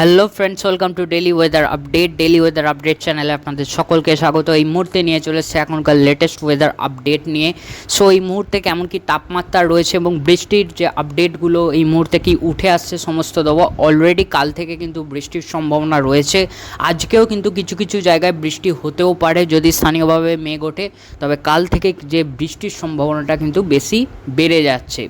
Hello friends welcome to daily weather update daily weather update চ্যানেলে আপনাদের সকলকে স্বাগত। এই মুহূর্তে নিয়ে চলে এসেছে এখনকার লেটেস্ট ওয়েদার আপডেট নিয়ে। সো এই মুহূর্তে কেমন কি তাপমাত্রা রয়েছে এবং বৃষ্টির যে আপডেটগুলো এই মুহূর্তে কি উঠে আসছে সমস্ত দেবো। অলরেডি কাল থেকে কিন্তু বৃষ্টির সম্ভাবনা রয়েছে। আজকেও কিন্তু কিছু কিছু জায়গায় বৃষ্টি হতেও পারে যদি স্থানীয়ভাবে মেঘ ওঠে। তবে কাল থেকে যে বৃষ্টির সম্ভাবনাটা কিন্তু বেশি বেড়ে যাচ্ছে।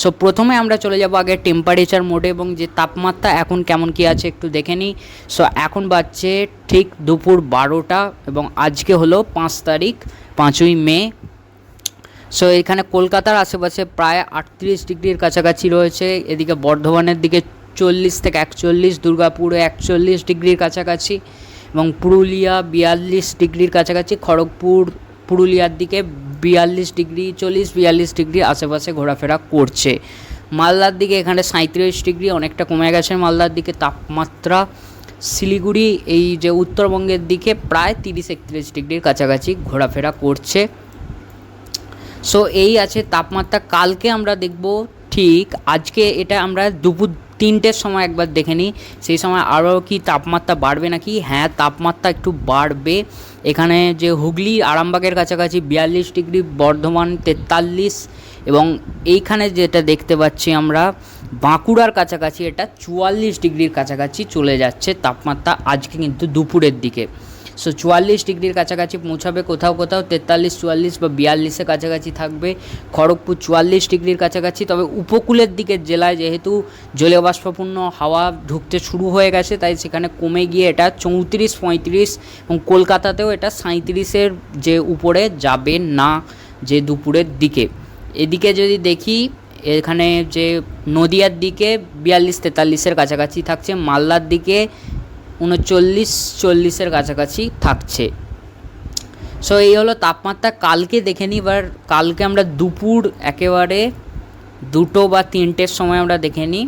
সো প্রথমে আমরা চলে যাব আগে টেম্পারেচার মোডে এবং যে তাপমাত্রা এখন কেমন কি আছে একটু দেখে নিই। সো এখন বাজছে ঠিক দুপুর বারোটা এবং আজকে হলো পাঁচ তারিখ, পাঁচই মে। সো এখানে কলকাতার আশেপাশে প্রায় আটত্রিশ ডিগ্রির কাছাকাছি রয়েছে। এদিকে বর্ধমানের দিকে চল্লিশ থেকে একচল্লিশ, দুর্গাপুরে একচল্লিশ ডিগ্রির কাছাকাছি এবং পুরুলিয়া বিয়াল্লিশ ডিগ্রির কাছাকাছি, খড়গপুর পুরুলিয়ার দিকে বিয়াল্লিশ ডিগ্রি, চল্লিশ বিয়াল্লিশ ডিগ্রি আশেপাশে ঘোরাফেরা করছে। মালদার দিকে এখানে সাঁত্রিশ ডিগ্রি, অনেকটা কমে গেছে মালদার দিকে। তাপমাত্রা শিলিগুড়ি, এই যে উত্তরবঙ্গের দিকে প্রায় তিরিশ একত্রিশ ডিগ্রির কাছাকাছি ঘোরাফেরা করছে। সো এই আছে তাপমাত্রা। কালকে আমরা দেখব ঠিক, আজকে এটা আমরা দুপুর তিনটের সময় একবার দেখে নিই। সেই সময় আরও কি তাপমাত্রা বাড়বে নাকি? হ্যাঁ তাপমাত্রা একটু বাড়বে। এখানে যে হুগলি, আরামবাগের কাছাকাছি বিয়াল্লিশ ডিগ্রি, বর্ধমান তেতাল্লিশ এবং এইখানে যেটা দেখতে পাচ্ছি আমরা, বাঁকুড়ার কাছাকাছি এটা চুয়াল্লিশ ডিগ্রির কাছাকাছি চলে যাচ্ছে তাপমাত্রা আজকে কিন্তু দুপুরের দিকে। সো চুয়াল্লিশ ডিগ্রির কাছাকাছি পৌঁছাবে কোথাও কোথাও, তেতাল্লিশ, চুয়াল্লিশ বা বিয়াল্লিশের কাছাকাছি থাকবে। খড়গপুর চুয়াল্লিশ ডিগ্রির কাছাকাছি, তবে উপকূলের দিকের জেলায় যেহেতু জলীয় বাষ্পপূর্ণ হাওয়া ঢুকতে শুরু হয়ে গেছে, তাই সেখানে কমে গিয়ে এটা চৌত্রিশ, পঁয়ত্রিশ এবং কলকাতাতেও এটা সাঁত্রিশের যে উপরে যাবে না যে দুপুরের দিকে। এদিকে যদি দেখি, এখানে যে নদিয়ার দিকে বিয়াল্লিশ তেতাল্লিশের কাছাকাছি থাকছে, মালদার দিকে উনচল্লিশ চল্লিশের কাছাকাছি থাকছে। সো এই হলো তাপমাত্রা। কালকে দেখে নিই, এবার কালকে আমরা দুপুর একেবারে দুটো বা তিনটের সময় আমরা দেখে নিই।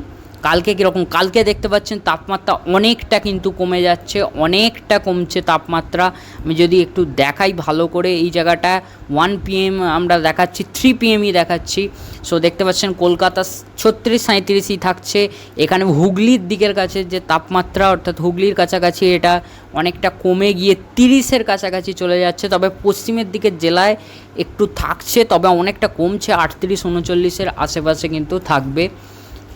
কালকে কীরকম? কালকে দেখতে পাচ্ছেন তাপমাত্রা অনেকটা কিন্তু কমে যাচ্ছে, অনেকটা কমছে তাপমাত্রা। আমি যদি একটু দেখাই ভালো করে এই জায়গাটা ওয়ান পিএম আমরা দেখাচ্ছি থ্রি পিএমই দেখাচ্ছি। সো দেখতে পাচ্ছেন কলকাতা ছত্রিশ সাঁত্রিশই থাকছে। এখানে হুগলির দিকের কাছে যে তাপমাত্রা, অর্থাৎ হুগলির কাছাকাছি এটা অনেকটা কমে গিয়ে তিরিশের কাছাকাছি চলে যাচ্ছে। তবে পশ্চিমের দিকের জেলায় একটু থাকছে, তবে অনেকটা কমছে, আটত্রিশ, উনচল্লিশের আশেপাশে কিন্তু থাকবে।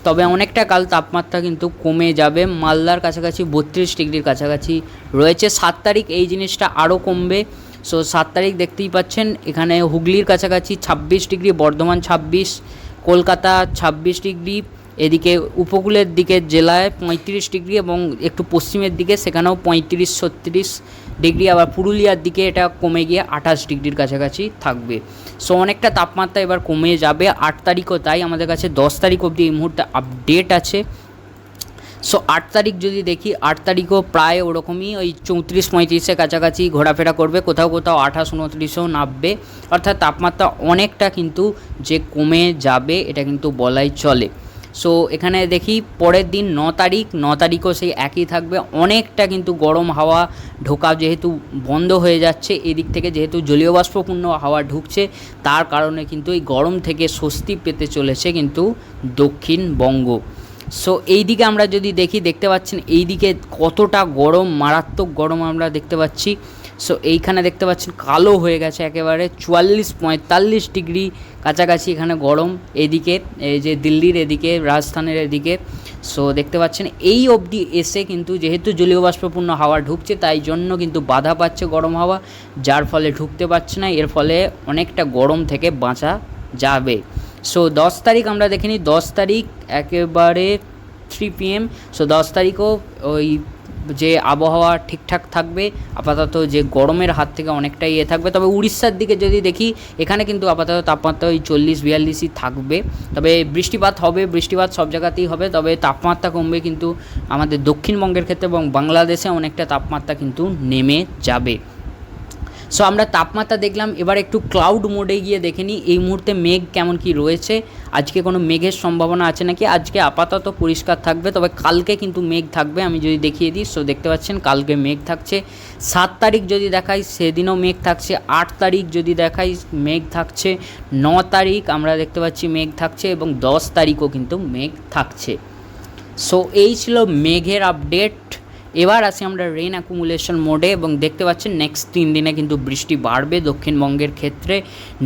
তবে অনেকটা কাল তাপমাত্রা কিন্তু কমে যাবে। মালদার কাছাকাছি বত্রিশ ডিগ্রির কাছাকাছি রয়েছে। সাত তারিখ এই জিনিসটা আরও কমবে। সো সাত তারিখ দেখতেই পাচ্ছেন, এখানে হুগলির কাছাকাছি ছাব্বিশ ডিগ্রি, বর্ধমান ছাব্বিশ, কলকাতা ছাব্বিশ ডিগ্রি, এদিকে উপকূলের দিকে জেলায় পঁয়ত্রিশ ডিগ্রি এবং একটু পশ্চিমের দিকে সেখানেও পঁয়ত্রিশ, ছত্রিশ ডিগ্রি আবার পুরুলিয়ার দিকে এটা কমে গিয়ে আঠাশ ডিগ্রির কাছাকাছি থাকবে। সো অনেকটা তাপমাত্রা এবার কমে যাবে আট তারিখও তাই আমাদের কাছে দশ তারিখ অবধি এই মুহূর্তে আপডেট আছে। সো আট তারিখ যদি দেখি, আট তারিখও প্রায় ওরকমই ওই চৌত্রিশ, পঁয়ত্রিশের কাছাকাছি ঘোরাফেরা করবে। কোথাও কোথাও আঠাশ, উনত্রিশও নামবে। অর্থাৎ তাপমাত্রা অনেকটা কিন্তু যে কমে যাবে, এটা কিন্তু বলাই চলে। সো এখানে দেখি পরের দিন ন তারিখ, ন তারিখও সেই একই থাকবে। অনেকটা কিন্তু গরম হাওয়া ঢোকা যেহেতু বন্ধ হয়ে যাচ্ছে, এদিক থেকে যেহেতু জলীয় বাষ্পপূর্ণ হাওয়া ঢুকছে, তার কারণে কিন্তু এই গরম থেকে স্বস্তি পেতে চলেছে কিন্তু দক্ষিণবঙ্গ সো এই দিকে আমরা যদি দেখি, দেখতে পাচ্ছেন এই দিকে কতটা গরম, মারাত্মক গরম আমরা দেখতে পাচ্ছি। সো এইখানে দেখতে পাচ্ছেন কালো হয়ে গেছে একেবারে, চুয়াল্লিশ, পঁয়তাল্লিশ ডিগ্রি কাছাকাছি এখানে গরম। এদিকে, এই যে দিল্লির এদিকে, রাজস্থানের এদিকে সো দেখতে পাচ্ছেন এই অবধি এসে কিন্তু যেহেতু জলীয় বাষ্পপূর্ণ হাওয়া ঢুকছে, তাই জন্য কিন্তু বাধা পাচ্ছে গরম হাওয়া, যার ফলে ঢুকতে পারছে না, এর ফলে অনেকটা গরম থেকে বাঁচা যাবে। সো দশ তারিখ আমরা দেখে নিই, দশ তারিখ একেবারে থ্রি পিএম সো দশ তারিখও ওই যে আবহাওয়া ঠিকঠাক থাকবে, আপাতত যে গরমের হাত থেকে অনেকটাই ইয়ে থাকবে। তবে উড়িষ্যার দিকে যদি দেখি, এখানে কিন্তু আপাতত তাপমাত্রা ওই চল্লিশ বিয়াল্লিশই থাকবে। তবে বৃষ্টিপাত হবে, বৃষ্টিপাত সব জায়গাতেই হবে। তবে তাপমাত্রা কমবে কিন্তু আমাদের দক্ষিণবঙ্গের ক্ষেত্রে এবং বাংলাদেশে অনেকটা তাপমাত্রা কিন্তু নেমে যাবে। সো আমরা তাপমাত্রা দেখলাম, এবার একটু ক্লাউড মোডে গিয়ে দেখে নিই, এই মুহূর্তে মেঘ কেমন কি রয়েছে? আজকে কোনো মেঘের সম্ভাবনা আছে নাকি? আজকে আপাতত পরিষ্কার থাকবে, তবে কালকে কিন্তু মেঘ থাকবে, আমি যদি দেখিয়ে দিই। সো দেখতে পাচ্ছেন, কালকে মেঘ থাকছে। সাত তারিখ যদি দেখাই, সেদিনও মেঘ থাকছে। আট তারিখ যদি দেখাই, মেঘ থাকছে। ন তারিখ আমরা দেখতে পাচ্ছি মেঘ থাকছে এবং দশ তারিখও কিন্তু মেঘ থাকছে। সো এই ছিল মেঘের আপডেট এবার আসি আমরা রেন অ্যাকুমুলেশন মোডে এবং দেখতে পাচ্ছেন নেক্সট তিন দিনে কিন্তু বৃষ্টি বাড়বে দক্ষিণবঙ্গের ক্ষেত্রে।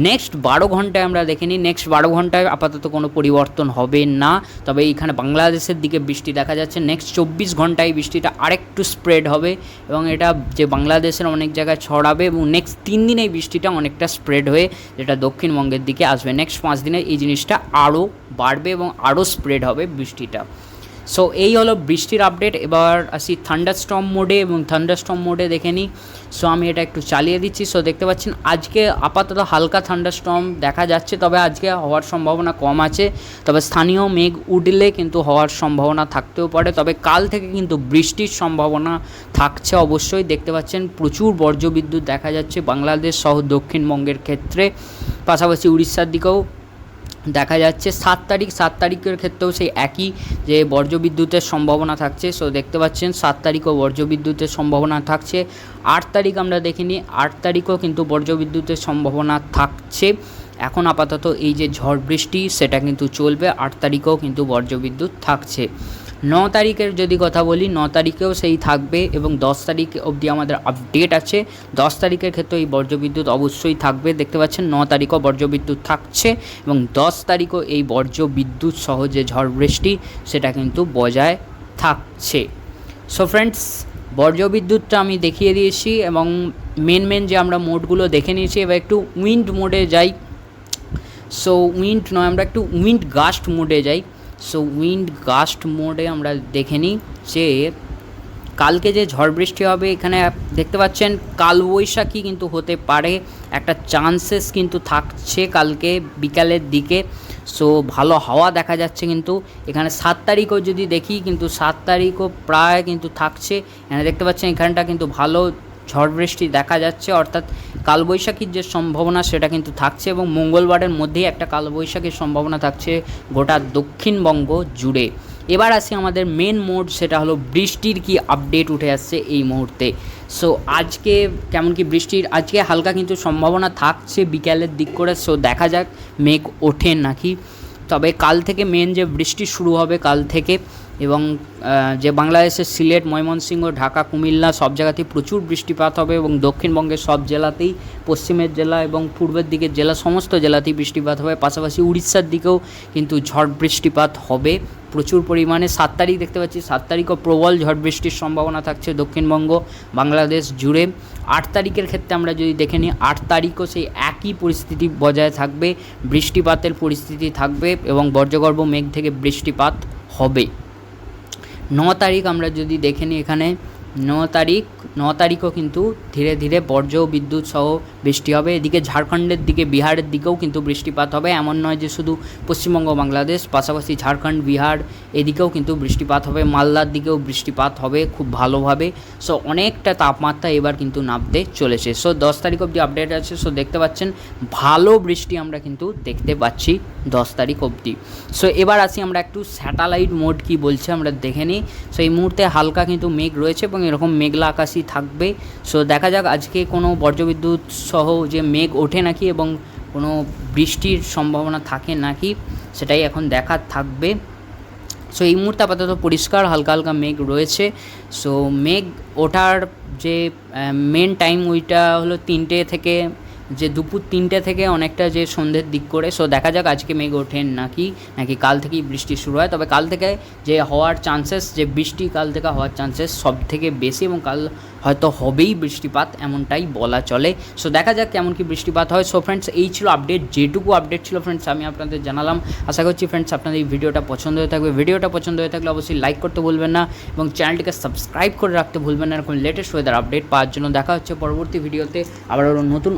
নেক্সট বারো ঘন্টায় আমরা দেখে নিই নেক্সট বারো ঘন্টায় আপাতত কোনো পরিবর্তন হবে না। তবে এইখানে বাংলাদেশের দিকে বৃষ্টি দেখা যাচ্ছে। নেক্সট চব্বিশ ঘন্টায় বৃষ্টিটা আরেকটু স্প্রেড হবে এবং এটা যে বাংলাদেশের অনেক জায়গায় ছড়াবে এবং নেক্সট তিন দিনে এই বৃষ্টিটা অনেকটা স্প্রেড হয়ে যেটা দক্ষিণবঙ্গের দিকে আসবে। নেক্সট পাঁচ দিনে এই জিনিসটা আরও বাড়বে এবং আরও স্প্রেড হবে বৃষ্টিটা। সো এই হলো বৃষ্টির আপডেট এবার আসি থান্ডারস্টর্ম মোডে এবং থান্ডারস্টর্ম মোডে দেখে নিই। সো আমি এটা একটু চালিয়ে দিচ্ছি। সো দেখতে পাচ্ছেন, আজকে আপাতত হালকা থান্ডারস্টর্ম দেখা যাচ্ছে, তবে আজকে হওয়ার সম্ভাবনা কম আছে। তবে স্থানীয় মেঘ উঠলে কিন্তু হওয়ার সম্ভাবনা থাকতেও পারে। তবে কাল থেকে কিন্তু বৃষ্টির সম্ভাবনা থাকছে অবশ্যই। দেখতে পাচ্ছেন, প্রচুর বর্জ্যবিদ্যুৎ দেখা যাচ্ছে বাংলাদেশ সহ দক্ষিণবঙ্গের ক্ষেত্রে। পাশাপাশি উড়িষ্যার দিকেও দেখা যাচ্ছে সাত তারিখ, সাত তারিখের ক্ষেত্রেও সেই একই যে বর্জ্যবিদ্যুতের সম্ভাবনা থাকছে। সো দেখতে পাচ্ছেন সাত তারিখও বর্জ্যবিদ্যুতের সম্ভাবনা থাকছে। আট তারিখ আমরা দেখিনি, আট তারিখও কিন্তু বর্জ্যবিদ্যুতের সম্ভাবনা থাকছে। এখন আপাতত এই যে ঝড় বৃষ্টি, সেটা কিন্তু চলবে। আট তারিখেও কিন্তু বর্জ্যবিদ্যুৎ থাকছে। ন তারিখের যদি কথা বলি, ন তারিখেও সেই থাকবে এবং দশ তারিখ অবধি আমাদের আপডেট আছে। দশ তারিখের ক্ষেত্রে এই বর্জ্যবিদ্যুৎ অবশ্যই থাকবে। দেখতে পাচ্ছেন, ন তারিখও বর্জ্যবিদ্যুৎ থাকছে এবং দশ তারিখও এই বর্জ্যবিদ্যুৎ সহ যে ঝড় বৃষ্টি সেটা কিন্তু বজায় থাকছে। সো ফ্রেন্ডস বর্জ্যবিদ্যুৎটা আমি দেখিয়ে দিয়েছি এবং মেন মেন যে আমরা মোডগুলো দেখে নিয়েছি, এবার একটু উইন্ড মোডে যাই। সো উইন্ড নয়, আমরা একটু উইন্ড গাস্ট মোডে যাই। সো উইন্ড গাস্ট মোডে আমরা দেখে নিই যে কালকে যে ঝড় বৃষ্টি হবে, এখানে দেখতে পাচ্ছেন কালবৈশাখী কিন্তু হতে পারে। একটা চান্সেস কিন্তু থাকছে কালকে বিকালের দিকে। সো ভালো হাওয়া দেখা যাচ্ছে কিন্তু। এখানে সাত তারিখও যদি দেখি কিন্তু সাত তারিখও প্রায় কিন্তু থাকছে। এখানে দেখতে পাচ্ছেন এখানটা কিন্তু ভালো ঝড় বৃষ্টি দেখা যাচ্ছে। অর্থাৎ কালবৈশাখীর যে সম্ভাবনা সেটা কিন্তু থাকছে এবং মঙ্গলবারের মধ্যেই একটা কালবৈশাখীর সম্ভাবনা থাকছে গোটা দক্ষিণবঙ্গ জুড়ে। এবার আসি আমাদের মেন মোড সেটা হলো বৃষ্টির কি আপডেট উঠে আসছে এই মুহূর্তে। সো আজকে কেমন কি বৃষ্টির, আজকে হালকা কিন্তু সম্ভাবনা থাকছে বিকালের দিক করে সো দেখা যাক, মেঘ ওঠে নাকি। তবে কাল থেকে মেন যে বৃষ্টি শুরু হবে, কাল থেকে এবং যে বাংলাদেশের সিলেট, ময়মনসিংহ, ঢাকা, কুমিল্লা সব জায়গাতেই প্রচুর বৃষ্টিপাত হবে এবং দক্ষিণবঙ্গের সব জেলাতেই, পশ্চিমের জেলা এবং পূর্বের দিকের জেলা সমস্ত জেলাতেই বৃষ্টিপাত হবে। পাশাপাশি উড়িষ্যার দিকেও কিন্তু ঝড় বৃষ্টিপাত হবে। প্রচুর পরিমাণে সাত তারিখ দেখতে পাচ্ছি, সাত তারিখও প্রবল ঝড় বৃষ্টির সম্ভাবনা থাকছে দক্ষিণবঙ্গ, বাংলাদেশ জুড়ে। আট তারিখের ক্ষেত্রে আমরা যদি দেখে নিই, আট তারিখও সেই একই পরিস্থিতি বজায় থাকবে, বৃষ্টিপাতের পরিস্থিতি থাকবে এবং বর্জ্যগর্ভ মেঘ থেকে বৃষ্টিপাত হবে। ন তারিখ আমরা যদি দেখে নিই এখানে ন তারিখ, ন তারিখও কিন্তু ধীরে ধীরে বর্জ্য, বিদ্যুৎ সহ বৃষ্টি হবে। এদিকে ঝাড়খণ্ডের দিকে, বিহারের দিকেও কিন্তু বৃষ্টিপাত হবে। এমন নয় যে শুধু পশ্চিমবঙ্গ, বাংলাদেশ, পাশাপাশি ঝাড়খণ্ড, বিহার এদিকেও কিন্তু বৃষ্টিপাত হবে। মালদার দিকেও বৃষ্টিপাত হবে খুব ভালোভাবে। সো, অনেকটা তাপমাত্রা এবার কিন্তু নামতে চলেছে। সো, দশ তারিখ অবধি আপডেট আছে। সো, দেখতে পাচ্ছেন, ভালো বৃষ্টি আমরা কিন্তু দেখতে পাচ্ছি দশ তারিখ অবধি। সো, এবার আসি আমরা একটু স্যাটেলাইট মোড কি বলছে আমরা দেখে নিই। সো, এই মুহূর্তে হালকা কিন্তু মেঘ রয়েছে এবং এরকম মেঘলা আকাশই থাকবে। সো দেখা যাক আজকে কোনো বর্জ্যবিদ্যুৎ সহ যে মেঘ ওঠে নাকি এবং কোনো বৃষ্টির সম্ভাবনা থাকে নাকি, সেটাই এখন দেখা থাকবে। সো এই মুহূর্তে আপাতত পরিষ্কার, হালকা হালকা মেঘ রয়েছে। সো মেঘ ওঠার যে মেন টাইম ওইটা হলো তিনটে থেকে যে দুপুর তিনটে থেকে অনেকটা যে সন্ধ্যের দিক করে সো দেখা যাক আজকে মেঘ ওঠেন নাকি নাকি কাল থেকেই বৃষ্টি শুরু হয়। তবে কাল থেকে যে হওয়ার চান্সেস যে বৃষ্টি কাল থেকে হওয়ার চান্সেস সব থেকে বেশি এবং কাল হয়তো হবেই বৃষ্টিপাত, এমনটাই বলা চলে। সো দেখা যাক কেমন কি বৃষ্টিপাত হয়। সো ফ্রেন্ডস এই ছিল আপডেট যেটুকু আপডেট ছিল ফ্রেন্ডস আমি আপনাদের জানালাম। আশা করছি ফ্রেন্ডস আপনাদের এই ভিডিওটা পছন্দ হয়ে থাকবে। ভিডিওটা পছন্দ হয়ে থাকলে অবশ্যই লাইক করতে ভুলবেন না এবং চ্যানেলটিকে সাবস্ক্রাইব করে রাখতে ভুলবেন না। এরকম লেটেস্ট ওয়েদার আপডেট পাওয়ার জন্য দেখা হচ্ছে পরবর্তী ভিডিওতে আবার নতুন